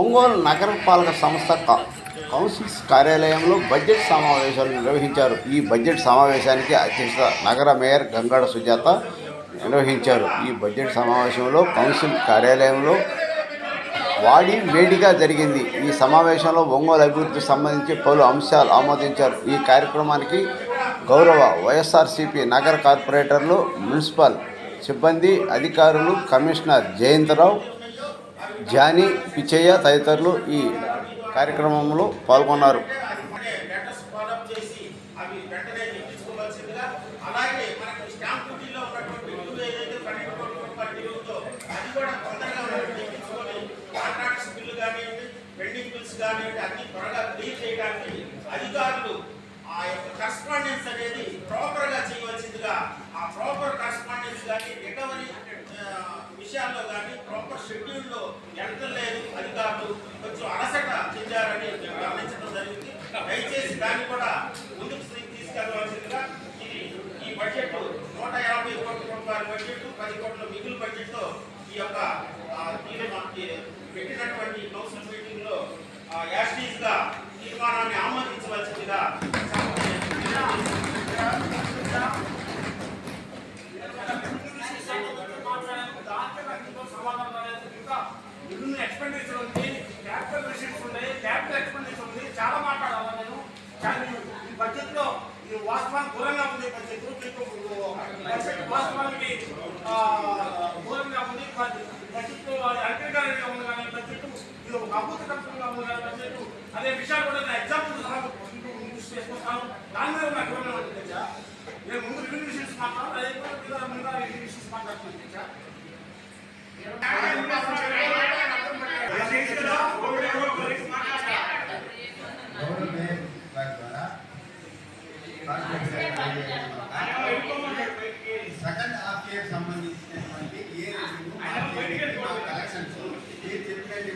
ఒంగోలు నగరపాలక సంస్థ కౌన్సిల్స్ కార్యాలయంలో బడ్జెట్ సమావేశాలు నిర్వహించారు. ఈ బడ్జెట్ సమావేశానికి అధ్యక్షత నగర మేయర్ గంగాడ సుజాత నిర్వహించారు. ఈ బడ్జెట్ సమావేశంలో కౌన్సిల్ కార్యాలయంలో వాడి వేడిగా జరిగింది. ఈ సమావేశంలో ఒంగోలు అభివృద్ధికి సంబంధించి పలు అంశాలు ఆమోదించారు. ఈ కార్యక్రమానికి గౌరవ వైఎస్ఆర్సీపీ నగర కార్పొరేటర్లు మున్సిపల్ సిబ్బంది అధికారులు కమిషనర్ జయంతరావు జానీ పిచ్చయ్య తదితరులు ఈ కార్యక్రమంలో పాల్గొన్నారు లెటర్స్ ఫాలోఅప్ చేసి అవి వెంటనే ఇప్పించుకోవాల్సిందిగా అలాగే మనకి స్టాంప్ డ్యూటీలో ఉన్నటువంటి బిల్లు ఏదైతే పన్నెండు కోట్ల రూపాయల బిల్లు ఉందో అది కూడా తొందరగా మనం తెప్పించుకొని కాంట్రాక్ట్స్ బిల్లు కానివ్వండి పెండింగ్ బిల్స్ కానివ్వండి అన్ని త్వరగా క్లియర్ చేయడానికి అధికారులు ఆ యొక్క కరస్పాండెన్స్ అనేది ప్రాపర్గా చేయవలసిందిగా ఆ ప్రాపర్ కరస్పాండెన్స్ కానీ రికవరీ విషయాల్లో కానీ ప్రాపర్ షెడ్యూల్లో ఎంతలేదు అధికారులు కొంచెం అలసట గమనించడం జరిగింది. దయచేసి దాన్ని కూడా ముందుకు తీసుకెళ్ళవలసిందిగా ఇది ఈ బడ్జెట్ నూట యాభై కోట్ల రూపాయల బడ్జెట్ పది కోట్ల మిగులు బడ్జెట్తో ఈ యొక్క పెట్టినటువంటి కౌన్సిల్ మీటింగ్లో యాస్టీస్గా తీర్మానాన్ని ఆమోదించవలసిందిగా ఎక్స్పెండిచర్ ఉంది. క్యాపిటల్ రిసీట్స్ ఉన్నాయి క్యాపిటల్ ఎక్స్పెండిచర్ ఉంది చాలా మాట్లాడాలా నేను? కానీ ఈ బడ్జెట్లో ఈ వాస్తవానికి దూరంగా ఉంది బడ్జెట్ బడ్జెట్ వాస్తవానికి దూరంగా ఉంది. బడ్జెట్లో అగ్రికల్చర్ ఉంది కానీ బడ్జెట్ ఇది ఒక అభూతకంగా ఉంది కానీ బడ్జెట్ అదే విషయాలు కూడా నేను ఎగ్జాంపుల్ సహా ఇంట్రొడ్యూస్ దాని మీద నాకు ఏమైనా ఉంటుంది నేను ముందు రివ్యూ ఇష్యూస్ మాట్లాడాను అదే ముందు మీద ముందుగా రివ్యూ ఇష్యూస్ మాట్లాడుతున్నాను తెచ్చా. ఇయర్ సంబంధించినటువంటి ఏ రెవెన్యూ కలెక్షన్స్ ఏ చెప్పినట్టు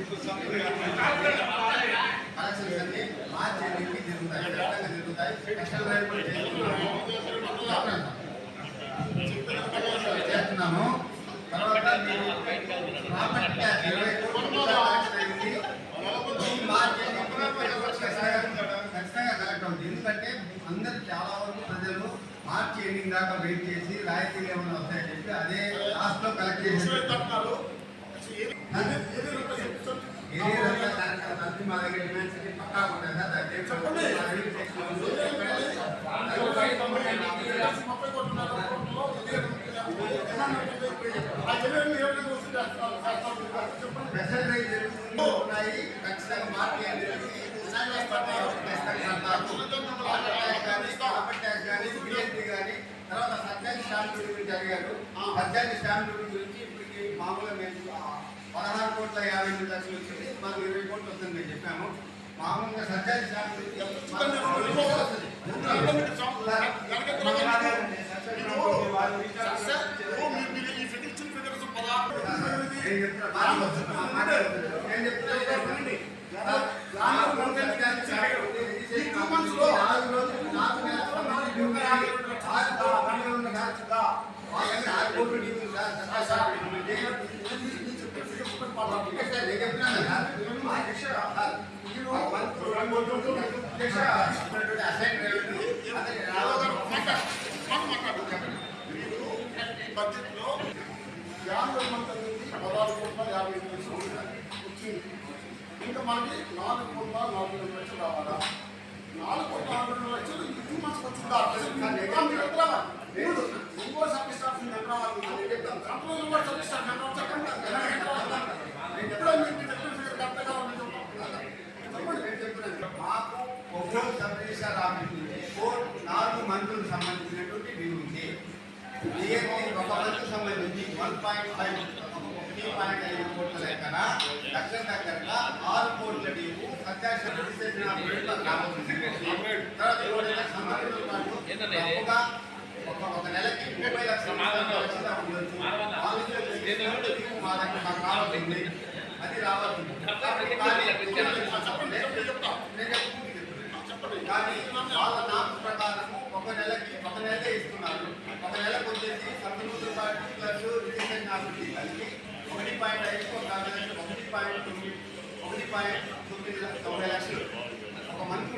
కలెక్షన్స్ అన్ని మార్చి ఎన్నికకి జరుగుతాయి ఖచ్చితంగా జరుగుతాయి. స్పెషల్ డ్రైవ్ కూడా చేస్తున్నాము. చేస్తున్నాము. తర్వాత మీరు ప్రాపర్టీ ట్యాక్స్ ఇరవై కోట్ల రూపాయలు కలెక్ట్ అయింది. ఈ మార్చి ఎన్నికకి ఖచ్చితంగా కలెక్ట్ అవుతుంది. ఎందుకంటే అందరు చాలా వరకు మార్చి ఎండింగ్ దాకా వెయిట్ చేసి రాయితీలు ఏమైనా వస్తాయని చెప్పి అదే లాస్ట్లో కలెక్ట్ చేసి మా దగ్గర డిమాండ్స్ అన్ని పక్కా ఉంటాయి సార్. దాన్ని చెప్పండి. మా దగ్గర సెక్షన్ ఉంది. స్పెషల్ డ్రైవ్ జరుగుతుంది ఉన్నాయి ఖచ్చితంగా మార్చి ఎండింగ్ ఖచ్చితంగా కడతారు. ప్రాపర్టీ ట్యాక్స్ కానీ బిఎస్పీ కానీ సత్యాన్ని స్టాంప్ డ్యూటీ గురించి అడిగారు సత్యాన్ని స్టాంప్ డ్యూటీ గురించి ఇప్పటికి మామూలుగా మేము ఆ, పదహారు కోట్ల యాభై ఎనిమిది లక్షలు వచ్చింది మాకు ఇరవై కోట్లు వస్తుంది మేము చెప్పాము మామూలుగా సత్యాన్ని స్టాంప్ డ్యూటీ వస్తుంది. సార్, లో యాభై మంది నుంచి పదహారు కోట్ల యాభై ఎనిమిది లక్షలు వచ్చింది ఇంకా మనకి నాలుగు కోట్ల నలభై రెండు లక్షలు రావాలా నాలుగు కోట్ల నలభై రెండు లక్షలు ఈ టూ మంత్స్ వచ్చిందా ఇంకా మీరు ఎక్కడ నేను ఇంకో సబ్ స్టాఫ్ ఎక్కడ కంట్రోల్ ఇంకో సబ్ స్టాఫ్ ఎక్కడ చెప్పండి నేను ఎప్పుడో మీకు చెప్పిన ఫిగర్ కరెక్ట్గా ఉంది చెప్పండి చెప్పండి, నేను చెప్తున్నాను. మాకు ఒక్కో సబ్ రిజిస్టర్ ఆఫీస్ నుంచి కోర్టు నాలుగు మంత్రులకు సంబంధించినటువంటి బిల్లు ఉంది. డిఎస్సి ఒక మంత్రికి సంబంధించి వన్ పాయింట్ ఫైవ్ ఒకటి పాయింట్ ఐదు కోట్ల లెక్కన దగ్గర దగ్గరగా ఆరు కోట్ల డీవు సత్యాగ్రహ రిజిస్ట్రేషన్ ఆఫ్ సంబంధించిన ఒక ఒక నెలకి ముప్పై లక్షల మా దగ్గర మాకు రావాల్సింది అది రావాల్సింది నేను కానీ వాళ్ళ నామ ప్రకారము ఒక నెలకి ఒక నెలే ఇస్తున్నారు. ఒక నెలకు వచ్చేసి సంతృప్తి పార్టీ ప్లస్ రిజిస్ట్రేషన్ ఆఫీస్ కలిపి ఒకటి పాయింట్ ఐదు ఒక ఒకటి పాయింట్ తొమ్మిది ఒకటి పాయింట్ తొమ్మిది తొంభై లక్షలు. ఒక మంత్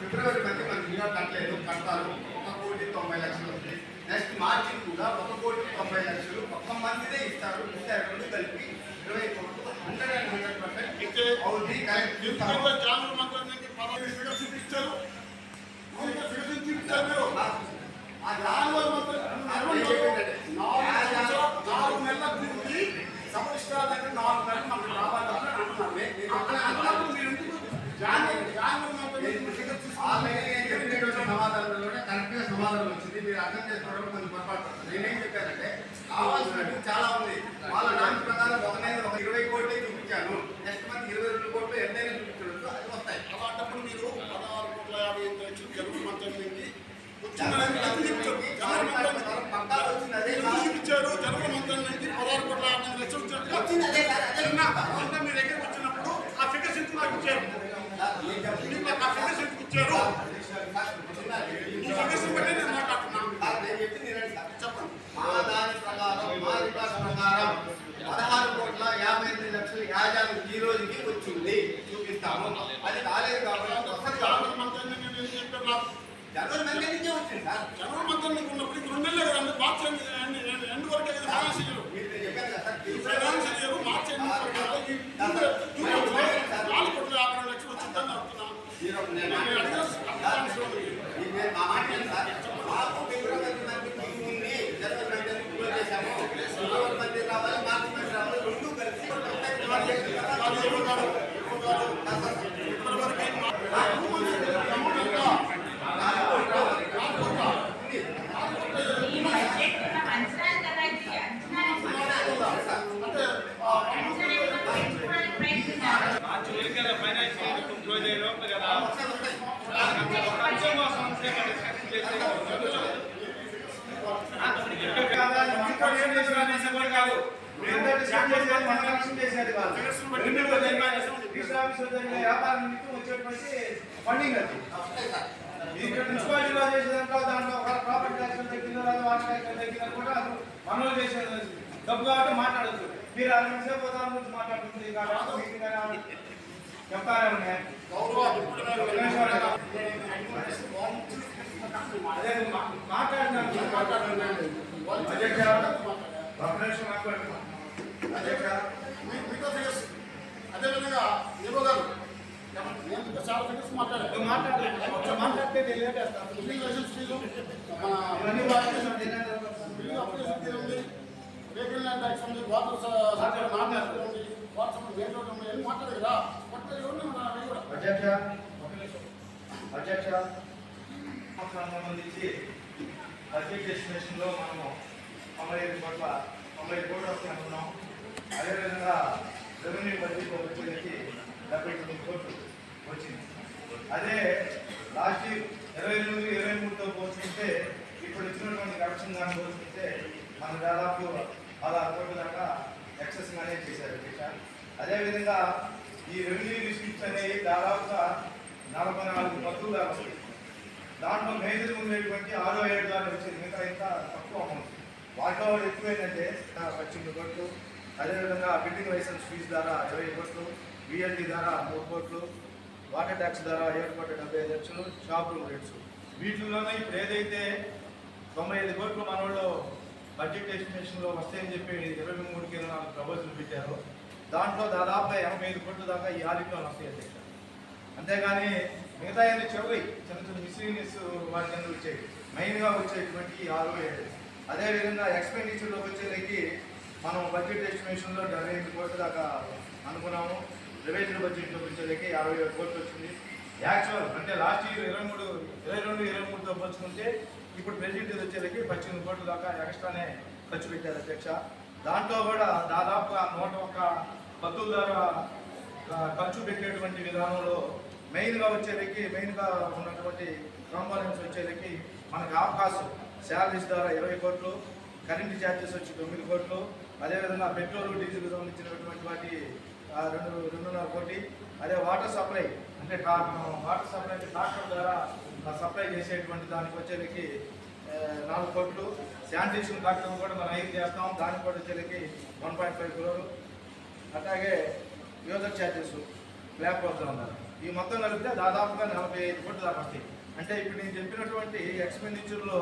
ఫిబ్రవరి మధ్య మనకి ఇంకా కట్టలేదు కడతారు. ఒక కోటి తొంభై లక్షలు వస్తాయి నెక్స్ట్ మార్చి కూడా ఒక కోటి తొంభై లక్షలు ఒక్క మంత్దే ఇస్తారు. రెండు కలిపి ఇరవై కోట్లు హండ్రెడ్ అండ్ హండ్రెడ్ పర్సెంట్ అవుతుంది కరెక్ట్ ఎందుకంటే జానూరు సమాధానం వచ్చింది మీరు అర్థం చేసుకోవడం కొంచెం పొరపాటు నేనేం చెప్పానంటే కావాల్సినట్టు చాలా ఉంది వాళ్ళ నాన్న ప్రకారం ఒక నెల ఒక ఇరవై కోట్లే చూపించాను నెక్స్ట్ మంత్ ఇరవై రెండు కోట్లు ఎంతైనా చూపించవచ్చు అది వస్తాయి అలాంటప్పుడు మీరు పదహారు కోట్ల యాభై ఎనిమిది లక్షలు జగన్ మంత్రి నుంచి వచ్చిందని ఎందుకు చూపించారు జగన్ మంత్రి పక్కా వచ్చింది అదే ఎందుకు ఇచ్చారు జనరల్ మంత్రి నుంచి పదహారు కోట్ల యాభై లక్షలు మీ దగ్గరికి వచ్చినప్పుడు ఆ ఫిగర్ సెంట్ నాకు ఇచ్చారు ఆ ఫిగర్ సెంట్ ఇచ్చారు ఈ ఫిగర్స్ బట్టి నేను మాట్లాడుతున్నాను సార్, నేను చెప్పింది వినండి సార్. చెప్పండి మా దాని ప్రకారం మా రికార్డ్ ప్రకారం పదహారు కోట్ల యాభై ఎనిమిది లక్షలు యాజాలు ఈ రోజుకి వచ్చింది చూపిస్తాము అది కాలేదు కాబట్టి వస్తుంది కాబట్టి జనరల్ మంత్రి నుంచి నేను చెప్పారు నాకు జనవరి నెల నుంచే వచ్చింది సార్. మంత్రి నుంచి ఉన్నప్పుడు ఇప్పుడు నెలలు కదా మార్చి ఎండ్ వరకే కదా ఫైనాన్స్ మీరు ఈ ఫైనాన్స్ ఇయ్యరు మార్చి నాలుగు కోట్ల యాభై రెండు లక్షలు వచ్చిందని అడుగుతున్నాను మీరు మా మాట సార్ మాకు ఫిబ్రవరి మంది టీం ఉంది జనవరి మంది క్లోజ్ చేశాము ఫిబ్రవరి మంది రావాలి మార్చి మంది రావాలి రెండు కలిసి అది ఎవరు కాదు, ఎవరు కాదు. ఇప్పటి వరకు ఏం మా- నాలుగు మంది అమౌంట్ ఎంత? నాలుగు కోట్ల. అంచనా కదా ఇది అంచనా అంటే ఆ, మార్చి వరకే ఫైనాన్స్ క్లోజ్ అయ్యే లోపల కదా కొంచెం సమస్య డిస్కషన్ చేసి ఇంకోటి ఏం చేశారు అనేసి కూడా కాదు. ఎంత డిస్కస్ చేసేది మన కలెక్షన్ చేసేది కాదు ఫిగర్స్ బట్టి రెండు రోజులు జరిగిన రిజిస్టర్ ఆఫీసులో జరిగిన వ్యాపార నిమిత్తం వచ్చేటువంటి ఫండింగ్ అది. ఇది ఇక్కడ మున్సిపాలిటీలో చేసేదాంట్లో దాంట్లో ఒక ప్రాపర్టీ ట్యాక్స్ తగ్గిందో లేదా వాటర్ ట్యాక్స్ తగ్గిందో కూడా అది మనలో చేసేది డబ్బు కాబట్టి మాట్లాడచ్చు. మీరు అరవై నిమిషాలు పోతాను గురించి మాట్లాడుతుంది. కాబట్టి మీకు కానీ చెప్తానే ఉన్నాయి గౌరవ డిప్యూటీ మేయర్ గారు అదే మా- మాట్లాడినాను. మాట్లాడినాను. అధ్యక్ష ఒక నిమిషం మాట్లాడుతున్నాను అధ్యక్ష మీ- మిగతా ఫిగర్స్ అదేవిధంగా గారు నేను చాలా ఫిగర్స్ మాట్లాడాను. వెహికల్ ల్యాండ్ ట్యాక్స్ ఉంది. వాటర్ ఉంది. మాట్లాడదు కదా? అధ్యక్ష అధ్యక్ష సంవత్సరానికి సంబంధించి బడ్జెట్ ఎస్టిమేషన్లో మనము తొంభై ఐదు కోట్ల తొంభై కోట్లు వస్తాయి అనుకున్నాం. అదేవిధంగా రెవెన్యూ బడ్జెట్ వచ్చేసరికి డెబ్బై తొమ్మిది కోట్లు వచ్చింది. అదే లాస్ట్ ఇరవై రెండు ఇరవై మూడుతో పోల్చుకుంటే ఇప్పుడు ఇచ్చినటువంటి కరెక్షన్ దాన్ని పోల్చుకుంటే మన దాదాపు పదహారు కోట్ల దాకా అదేవిధంగా ఈ రెవెన్యూ రిసిప్ట్స్ అనేవి దాదాపుగా నలభై నాలుగు పత్రులు వస్తాయి దాంట్లో మేజర్ ఉండేటువంటి ఆరో ఏడు దాకా వచ్చింది. మిగతా ఇంకా తక్కువ అమౌంట్. వాటిలో ఎక్కువ ఏంటంటే పద్దెనిమిది కోట్లు అదేవిధంగా బిల్డింగ్ లైసెన్స్ ఫీజు ద్వారా ఇరవై కోట్లు బిఎల్డి ద్వారా మూడు కోట్లు వాటర్ ట్యాక్స్ ద్వారా ఏడు కోట్ల డెబ్బై ఐదు లక్షలు షాప్ రూమ్ రేట్స్. వీటిలోనే ఇప్పుడు ఏదైతే తొంభై ఐదు కోట్లు మన వాళ్ళు బడ్జెట్ ఎస్టిమేషన్లో వస్తాయని చెప్పి ఇరవై మూడుకి ఇరవై నాలుగు ప్రపోజల్ పెట్టారు. దాంట్లో దాదాపుగా ఎనభై ఐదు కోట్ల దాకా ఈ ఆడిట్లో వస్తాయి అధ్యక్ష. అంతేగాని మిగతా అన్ని చివరి చిన్న చిన్న మిస్లీనియస్ వాటి కింద వచ్చాయి. మెయిన్గా వచ్చేటువంటి ఆరు ఏడు. అదేవిధంగా ఎక్స్పెండిచర్లోకి వచ్చేసరికి మనం బడ్జెట్ ఎస్టిమేషన్లో డెబ్బై ఎనిమిది కోట్ల దాకా అనుకున్నాము. రెవెన్యూ బడ్జెట్ చూపించేదానికి యాభై ఏడు కోట్లు వచ్చింది. యాక్చువల్ అంటే లాస్ట్ ఇయర్ ఇరవై మూడు ఇరవై రెండు ఇరవై మూడుతో పోల్చుకుంటే ఇప్పుడు ప్రెసిడెంట్ వచ్చేదానికి పద్దెనిమిది కోట్ల దాకా ఎక్స్ట్రానే ఖర్చు పెట్టారు అధ్యక్ష. దాంట్లో కూడా దాదాపుగా నూట ఒక్క పత్తుల ద్వారా ఖర్చు పెట్టేటువంటి విధానంలో మెయిన్గా వచ్చేదానికి మెయిన్గా ఉన్నటువంటి కాంపోనెంట్స్ వచ్చేదానికి మనకి అవకాశం. శాలరీస్ ద్వారా ఇరవై కోట్లు కరెంటు ఛార్జెస్ వచ్చి తొమ్మిది కోట్లు అదేవిధంగా పెట్రోల్ డీజిల్ సంబంధించినటువంటి వాటి ఆ, రెండు రెండున్నర కోటి. అదే వాటర్ సప్లై అంటే వాటర్ సప్లై ట్రాక్టర్ ద్వారా సప్లై చేసేటువంటి దానికి వచ్చేదకి నాలుగు కోట్లు. శానిటేషన్ ట్రాక్టర్ కూడా మనం ఐదు చేస్తాం. దానికి కూడా వచ్చేదకి వన్ పాయింట్ ఫైవ్ క్రోరు అట్లాగే యూజర్ ఛార్జెస్ బ్లాక్ అవుతా ఉన్నారు ఈ మొత్తం కలిపితే దాదాపుగా నలభై ఐదు కోట్లు దాకా వస్తాయి. అంటే ఇప్పుడు నేను చెప్పినటువంటి ఎక్స్పెండిచర్లో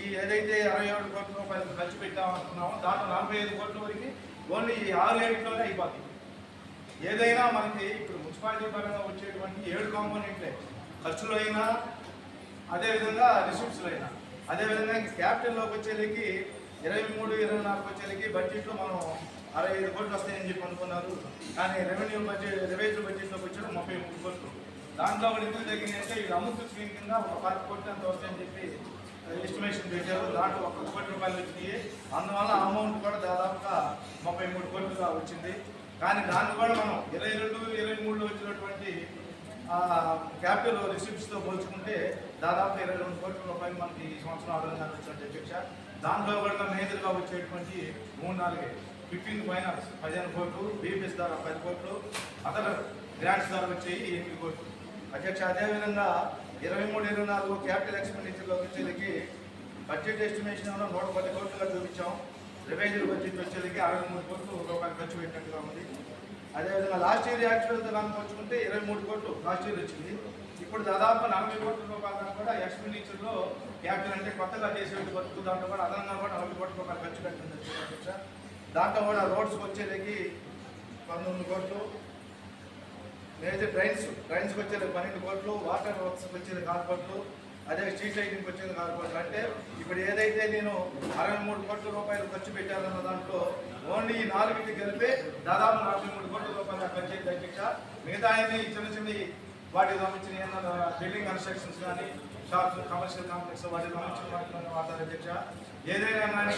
ఈ ఏదైతే అరవై ఏడు కోట్ల రూపాయలు ఖర్చు పెట్టామనుకున్నామో దాంట్లో నలభై ఐదు కోట్ల వరకు ఓన్లీ ఈ ఆరు ఏడులోనే అయిపోతుంది ఏదైనా మనకి ఇప్పుడు మున్సిపాలిటీ పరంగా వచ్చేటువంటి ఏడు కాంపోనెంట్లే. ఖర్చులు అయినా అదేవిధంగా రిసిప్ట్స్లో అయినా. అదేవిధంగా క్యాపిటల్లోకి వచ్చేలకి ఇరవై మూడు ఇరవై నాలుగు వచ్చేలకి బడ్జెట్లో మనం అరవై ఐదు కోట్లు వస్తాయని చెప్పి అనుకున్నారు. కానీ రెవెన్యూ బడ్జెట్ రెవెన్యూ బడ్జెట్లోకి వచ్చాడు ముప్పై మూడు కోట్లు. దాంట్లో కూడా ఎందుకు తగ్గిందంటే ఇది అమృత స్కీమ్ కింద ఒక పది కోట్లు ఎంత వస్తాయని చెప్పి ఎస్టిమేషన్ పెట్టారు. దాంట్లో ఒక కోటి రూపాయలు వచ్చినాయి. అందువల్ల అమౌంట్ కూడా దాదాపుగా ముప్పై మూడు కోట్లుగా వచ్చింది. కానీ దాన్ని కూడా మనం ఇరవై రెండు ఇరవై మూడులో వచ్చినటువంటి క్యాపిటల్ రిసిప్ట్స్తో పోల్చుకుంటే దాదాపు ఇరవై రెండు కోట్ల రూపాయలు మనకి ఈ సంవత్సరం ఆదాయంగా వచ్చినట్టు అధ్యక్ష దాంట్లో కూడా మేజర్గా వచ్చేటువంటి మూడు నాలుగే ఫిఫ్టీన్ ఫైనాన్స్ పదిహేను కోట్లు బీపీఎస్ ద్వారా పది కోట్లు అదర్ గ్రాంట్స్ ద్వారా వచ్చేవి ఎనిమిది కోట్లు. అధ్యక్ష అదేవిధంగా ఇరవై మూడు ఇరవై నాలుగు క్యాపిటల్ ఎక్స్పెండిచర్లో వచ్చేది బడ్జెట్ ఎస్టిమేషన్లో నూట పది కోట్లుగా చూపించాం. రెవెన్యూ బడ్జెట్ వచ్చేది అరవై మూడు కోట్లు రూపాయలు ఖర్చు పెట్టినట్టుగా ఉంది. అదేవిధంగా లాస్ట్ ఇయర్ యాక్చువల్తో కనుక వచ్చుకుంటే ఇరవై మూడు కోట్లు లాస్ట్ ఇయర్ వచ్చింది. ఇప్పుడు దాదాపు నలభై కోట్ల రూపాయల కూడా ఎక్స్పెండిచర్లో క్యాపిటల్ అంటే కొత్తగా చేసేటువంటి బతుకు దాంట్లో కూడా అదనంగా కూడా నలభై కోట్ల రూపాయలు ఖర్చు పెట్టింది. దాంట్లో కూడా రోడ్స్కి వచ్చేదికి పంతొమ్మిది కోట్లు నేనైతే ట్రైన్స్ ట్రైన్స్కి వచ్చేది పన్నెండు కోట్లు వాటర్ వర్క్స్కి వచ్చేది ఆరు కోట్లు అదే స్ట్రీట్ లైటింగ్కి వచ్చేది ఆరు కోట్లు. అంటే ఇప్పుడు ఏదైతే నేను అరవై మూడు కోట్ల రూపాయలు ఖర్చు పెట్టానన్న దాంట్లో ఓన్లీ ఈ నాలుగింటి కలిపి దాదాపు నలభై మూడు కోట్ల రూపాయలు ఖర్చు అయితే అధ్యక్ష. మిగతా అన్ని చిన్న చిన్న వాటికి సంబంధించిన ఏమన్నా బిల్డింగ్ కన్స్ట్రక్షన్స్ కానీ షాప్స్ కమర్షియల్ కాంప్లెక్స్ వాటికి సంబంధించిన వాటిలో వాడతారు అధ్యక్ష? ఏదైనా కానీ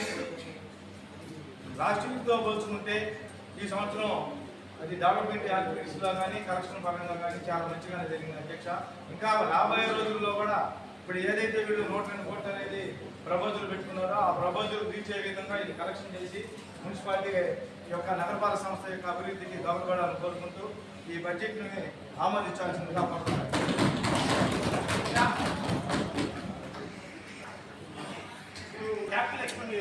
లాస్ట్ వీక్తో పోల్చుకుంటే ఈ సంవత్సరం అది డెవలప్మెంట్ యాక్టివిటీస్లో కానీ కరెక్షన్ పరంగా కానీ చాలా మంచిగానే జరిగింది అధ్యక్ష. ఇంకా రాబోయే రోజుల్లో కూడా ఇప్పుడు ఏదైతే వీళ్ళు నోట్ అండ్ కోట్ అనేది ప్రపోజల్ పెట్టుకున్నారో ఆ ప్రపోజల్ రీచ్ అయ్యే విధంగా ఇది కలెక్షన్ చేసి మున్సిపాలిటీ యొక్క నగరపాలక సంస్థ యొక్క అభివృద్ధికి దోహదపడాలని కోరుకుంటూ ఈ బడ్జెట్ని ఆమోదించాల్సిందిగా కోరుతున్నాను. క్యాపిటల్ ఎక్స్పెండి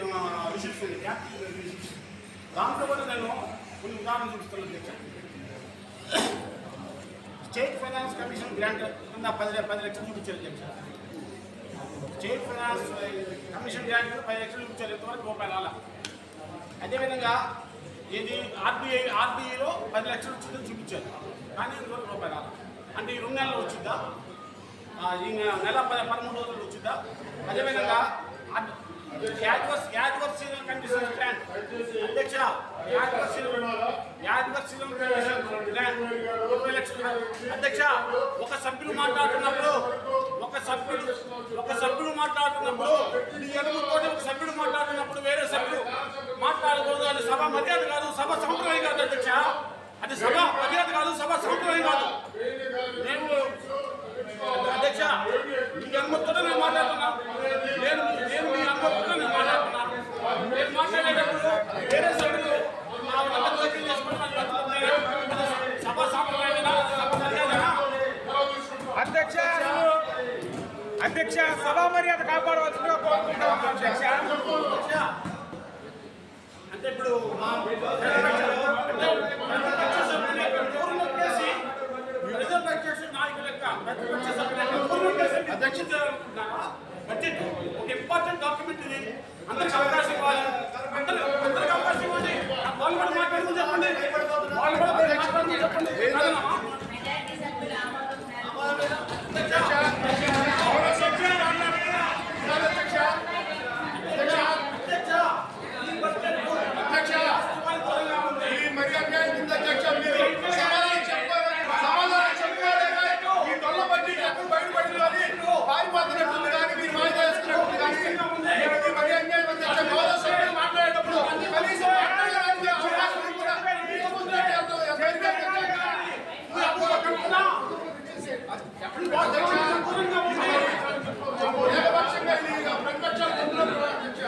దాంట్లో కూడా నేను కొన్ని ఉదాహరణ చూపిస్తాను అధ్యక్ష స్టేట్ ఫైనాన్స్ కమిషన్ గ్రాంట్ కింద పది పది లక్షలు చూపించారు అధ్యక్ష స్టేట్ ఫైనాన్స్ కమిషన్ గ్రాంట్ కింద పది లక్షలు చూపించారు ఇంతవరకు రూపాయలు అలా అదేవిధంగా ఇది ఆర్బీఐ ఆర్బీఐలో పది లక్షలు వచ్చిందని చూపించారు. కానీ ఇంతవరకు రూపాయలు అలా అంటే ఈ రెండు నెలలు వచ్చిందా? ఈ నెల పది పదమూడు రోజులు వచ్చిందా? అదేవిధంగా యాడ్వర్స్ యాడ్వర్స్ కండిషన్ ప్లాన్ అధ్యక్ష అధ్యక్ష ఒక సభ్యులు మాట్లాడుతున్నప్పుడు ఒక సభ్యుడు ఒక సభ్యుడు మాట్లాడుతున్నప్పుడు నీ ఎలుగుతో ఒక సభ్యుడు మాట్లాడుతున్నప్పుడు వేరే సభ్యుడు మాట్లాడకూడదు. అది సభ మర్యాద కాదు సభ సంప్రదాయం కాదు అధ్యక్ష. అది సభ మర్యాద కాదు సభ సంప్రదాయం కాదు. నేను అధ్యక్ష మీ అనుమతితో నేను మాట్లాడుతున్నా నేను నేను మీ అనుమతితో నేను మాట్లాడుతున్నా నేను మాట్లాడేటప్పుడు వేరే సభ్యులు నా వల్ల జోక్యం చేసుకుంటున్నాను అనుకుంటున్నారా బడ్జెట్ ఒక ఇంపార్టెంట్ డాక్యుమెంట్ ఇది అందరికి అవకాశం ఇవ్వాలి అందరికి అందరికి అవకాశం ఇవ్వండి వాళ్ళు కూడా మాట్లాడుతూ చెప్పండి వాళ్ళు కూడా మాట్లాడుతూ చెప్పండి కాదన్నా? మెజారిటీ సభ్యులు ఆమోదం ఈ మరి అన్యాయం ఉంది అధ్యక్ష మీరు సమాధానం చెప్పాలి సమాధానం చెప్పాలి ఈ దొల్ల బడ్జెట్ ఎప్పుడు బయటపడింది కానీ పారిపోతున్నట్టుంది కానీ మీరు మాయ చేసుకున్నట్టుంది కానీ ఈ మరి అన్యాయం ఉంది అధ్యక్ష గౌరవ సభ్యులు మాట్లాడేటప్పుడు కనీసం మాట్లాడడానికి అవకాశం కూడా తీసుకుంటున్నట్టు అర్థం. దేనికి అధ్యక్ష? ఏకపక్షంగా ఇది ప్రతిపక్షాలు చెప్తున్నారు అధ్యక్ష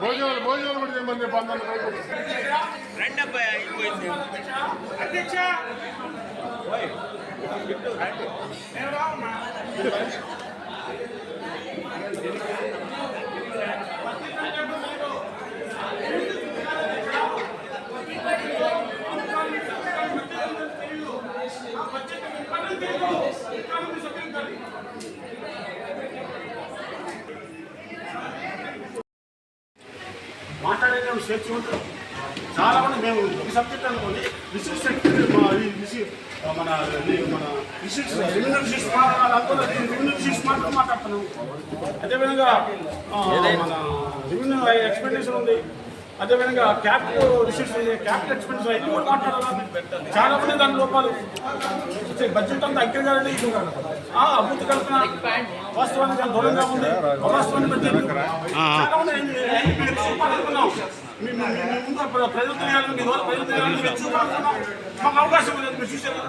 భోజనాలు భోజనాలు కూడా చేయమని పందాలు అధ్యక్ష! నేను రావమ్మా. మాట్లాడే స్వేచ్ఛ ఉంటుంది. చాలా మంది మేము ఈ సబ్జెక్ట్ అనుకోండి రిసీవ్ సెక్రటరీ రిసీవ్ మన ఇది మన రిసీవ్స్ రెవెన్యూ రిసీవ్స్ వాళ్ళందరూ రెవెన్యూ రిసీవ్స్ మాత్రం మాట్లాడుతున్నాం అదేవిధంగా ఆ, మన రెవెన్యూ ఎక్స్పెక్టేషన్ ఉంది. అదేవిధంగా క్యాపిటల్ రిసీట్స్ ఉంది క్యాపిటల్ ఎక్స్పెన్స్ అన్ని కూడా మాట్లాడాలి? చాలా మంది దాని లోపాలు. బడ్జెట్ అంతా ఐక్యం కాదండి ఆ అభివృద్ధి కల్పన వాస్తవానికి చాలా దూరంగా ఉంది. వాస్తవాన్ని బడ్జెట్ ప్రజలు తెలియాలి మీ ద్వారా ప్రజలు తెలియాలి మాకు అవకాశం లేదు. మీరు చూసారు